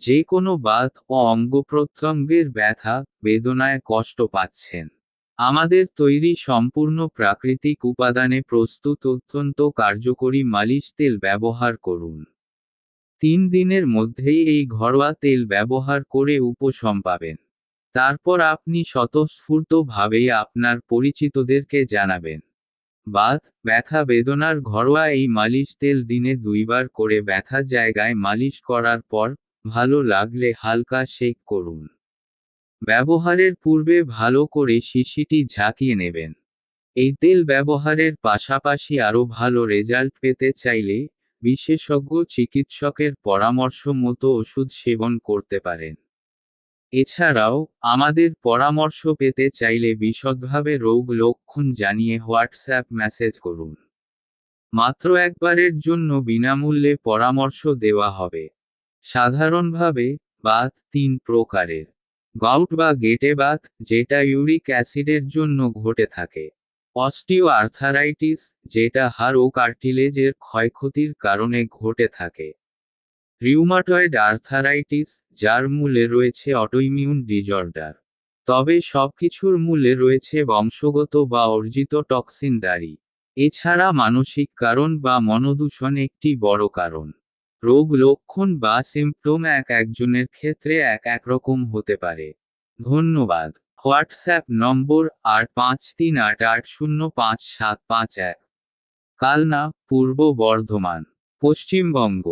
যে কোনো বাত ও অঙ্গপ্রত্যঙ্গের ব্যথা, বেদনায় কষ্ট পাচ্ছেন। আমাদের তৈরি সম্পূর্ণ প্রাকৃতিক উপাদানে প্রস্তুত অত্যন্ত কার্যকরী মালিশ তেল ব্যবহার করুন। তিন দিনের মধ্যেই এই ঘরোয়া তেল ব্যবহার করে উপশম পাবেন। তারপর আপনি স্বতঃস্ফূর্তভাবেই আপনার পরিচিতদেরকে জানাবেন। বাত, ব্যথা, বেদনার ঘরোয়া এই মালিশ তেল দিনে দুইবার করে ব্যথা জায়গায় মালিশ করার পর ভালো লাগলে হালকা শেক করুন। ব্যবহারের পূর্বে ভালো করে শিশিটি ঝাঁকিয়ে নেবেন। এই তেল ব্যবহারের পাশাপাশি আরও ভালো রেজাল্ট পেতে চাইলে বিশেষজ্ঞ চিকিৎসকের পরামর্শ মতো ওষুধ সেবন করতে পারেন। এছাড়াও, আমাদের পরামর্শ পেতে চাইলে বিশদভাবে রোগ লক্ষণ জানিয়ে হোয়াটসঅ্যাপ মেসেজ করুন। মাত্র একবারের জন্য বিনামূল্যে পরামর্শ দেওয়া হবে। সাধারণভাবে বাত তিন প্রকারের। গাউট বা গেটে বাত, যেটা ইউরিক অ্যাসিডের জন্য ঘটে থাকে। অস্টিও আর্থারাইটিস যেটা হাড় ও কার্টিলেজের ক্ষয়ক্ষতির কারণে ঘটে থাকে। রিউমাটয়েড আর্থারাইটিস, যার মূলে রয়েছে অটোইমিউন ডিজর্ডার তবে সবকিছুর মূলে রয়েছে বংশগত বা অর্জিত টক্সিন দাড়ি। এছাড়া মানসিক কারণ বা মনোদূষণ একটি বড় কারণ। রোগ লক্ষণ বা সিম্পটম এক একজনের ক্ষেত্রে এক এক রকম হতে পারে। ধন্যবাদ। হোয়াটসঅ্যাপ নম্বর আট পাঁচ তিন আট আট শূন্য পাঁচ সাত পাঁচ এক। কালনা, পূর্ব বর্ধমান, পশ্চিমবঙ্গ।